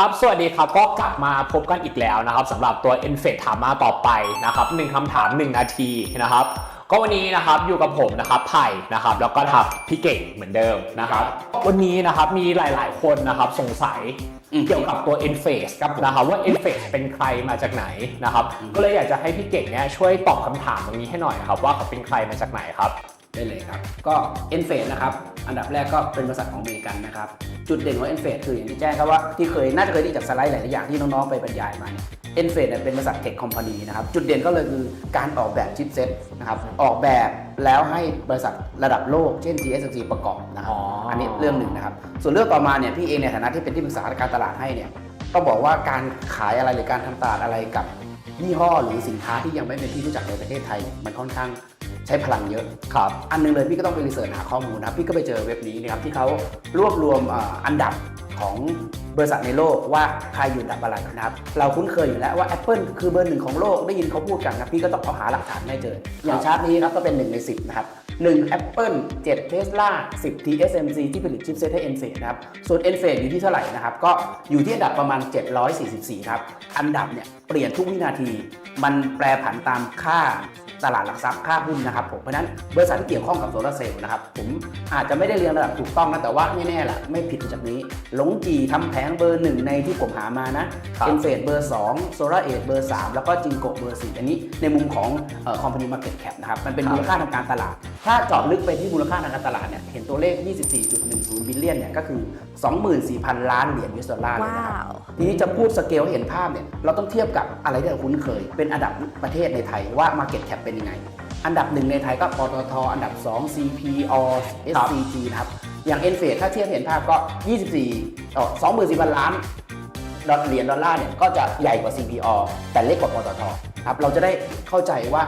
ครับ สวัสดีครับ ก็กลับมาพบกันอีกแล้วนะครับสำหรับตัว e n f e t ถามมาต่อไปนะครับหนึ่งคำถาม 1 นาทีนะครับ ก็วันนี้นะครับอยู่กับผมนะครับไผ่นะครับ แล้วก็ทับพี่เก่งเหมือนเดิมนะครับ วันนี้นะครับมีหลาย ๆ คนนะครับสงสัยอืมเกี่ยวกับตัว e n f a c e ครับผมนะครับว่า e n f a c e เป็นใครมาจากไหนนะครับ ก็เลยอยากจะให้พี่เก่งเนี่ยช่วยตอบคำถามตรงนี้ให้หน่อยนะครับว่าเขาเป็นใครมาจากไหนครับได้เลยครับ ก็ e n f a นะครับ อันดับแรกก็เป็นบริษัทของอเมริกันนะครับ จุดเด่นของ e n f a คืออย่างที่แจ้งครับว่าที่เคยน่าจะเคยได้จากสไลด์หลาย ๆ อย่างที่น้อง ๆ ไปบรรยายมาเนี่ย e n f a เนี่ยเป็นบริษัทเทคคอมพานีนะครับ จุดเด่นก็เลยคือการออกแบบชิปเซ็ตนะครับ ออกแบบแล้วให้บริษัทระดับโลกเช่น TSMC ประกอบนะครับอ๋ออัอันนี้เรื่องหนึ่งนะครับ ส่วนเรื่องต่อมาเนี่ยพี่เองในฐานะที่เป็นที่ปรึกษาการตลาดให้เนี่ยต้องบอกว่าการขายอะไรหรือการทำตลาดอะไรกับยี่ห้อหรือสินค้าที่ยังไม่เป็นที่รู้จักในประเทศไทย มันค่อนข้าง ใช้พลังเยอะ ครับ อันหนึงเลยพี่ก็ต้องไปรีเสิร์ชหาข้อมูลนะครับ พี่ก็ไปเจอเว็บนี้นะครับที่เขารวบรวมเอ่ออันดับของบริษัทในโลกว่าใครอยู่อันดับอะไรนะครับ เราคุ้นเคยอยู่แล้วว่า Apple คือเบอร์หนึ่งของโลกได้ยินเขาพูดกันนะพี่ก็ต้องเอาหาหลักฐานให้เจอ อย่างชาร์ตนี้ครับก็เป็น 1 ใน 10 นะครับ 1 Apple 7 Tesla 10 TSMC ที่ผลิตชิปเซตให้ n f a นะครับ ส่วน n f a อยู่ที่เท่าไหร่นะครับ ก็อยู่ที่อันดับประมาณ 744 ครับ อันดับเนี่ยเปลี่ยนทุกวินาที มันแปรผันตามค่า ตลาดหลักทรัพย์ค่าหุ้นนะครับผมเพราะฉะนั้นบริษัทที่เกี่ยวข้องกับโซลาร์เซลล์นะครับผมอาจจะไม่ได้เรียงระดับถูกต้องนะแต่ว่าไม่แน่แหละไม่ผิดจากนี้หลงจีทำแผงเบอร์หนึ่งในที่ผมหามานะครับเอ็นเฟดเบอร์2โซลาร์เอเบอร์ 3 แล้วก็จิงโกเบอร์4อันนี้ในมุมของคอมพานีมาร์เก็ตแคปนะครับมันเป็นครับมูลค่าทางการตลาด ถ้าเจาะลึกไปที่มูลค่าทางการตลาดเนี่ยเห็นตัวเลข 24.10บิลเลียนเนี่ยก็คือ 24,000 ล้านเหรียญยูเอสดอลลาร์เลยนะครับว้าวทีนี้จะพูดสเกลให้เห็นภาพเนี่ยเราต้องเทียบกับอะไรที่เราคุ้นเคย เป็นอันดับประเทศในไทยว่า Market Cap เป็นยังไง อันดับหนึ่งในไทยก็ปตทอันดับ 2 CPO SCG นะครับ อย่าง e n f a ถ้าเทียบให้เห็นภาพก็ 24อ๋อ24,000 ล้านดอลเหรียญดอลลาร์เนี่ยก็จะใหญ่กว่า CPO แต่เล็กกว่าปตทครับเราจะได้เข้าใจว่า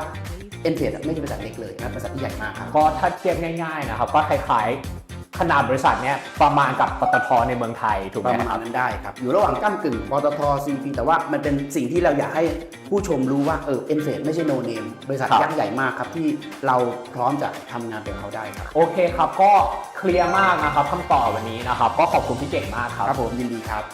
e n f a ไม่ใช่บริษัทเล็กเลยนะบริษัทที่ใหญ่มากครับก็ถ้าเทียบง่ายๆนะครับก็คล้ายๆ ขนาดบริษัทเนี่ยประมาณกับปตทในเมืองไทยถูกปไหมระคมารัณบนั้นได้ครับ อยู่ระหว่างก้ากึ่งปตท CP แต่ว่ามันเป็นสิ่งที่เราอยากให้ผู้ชมรู้ว่าเออเอ็นเฟไม่ใช่โนเนมบริษัทครับยักษ์ใหญ่มากครับ ที่เราพร้อมจะทำงานเป็นเขาได้ครับ โอเคครับ ก็เคลียร์มากนะครับคำตอบวันนี้นะครับ ก็ขอบคุณพี่เก่งมากครับ ครับผมยินดีครับ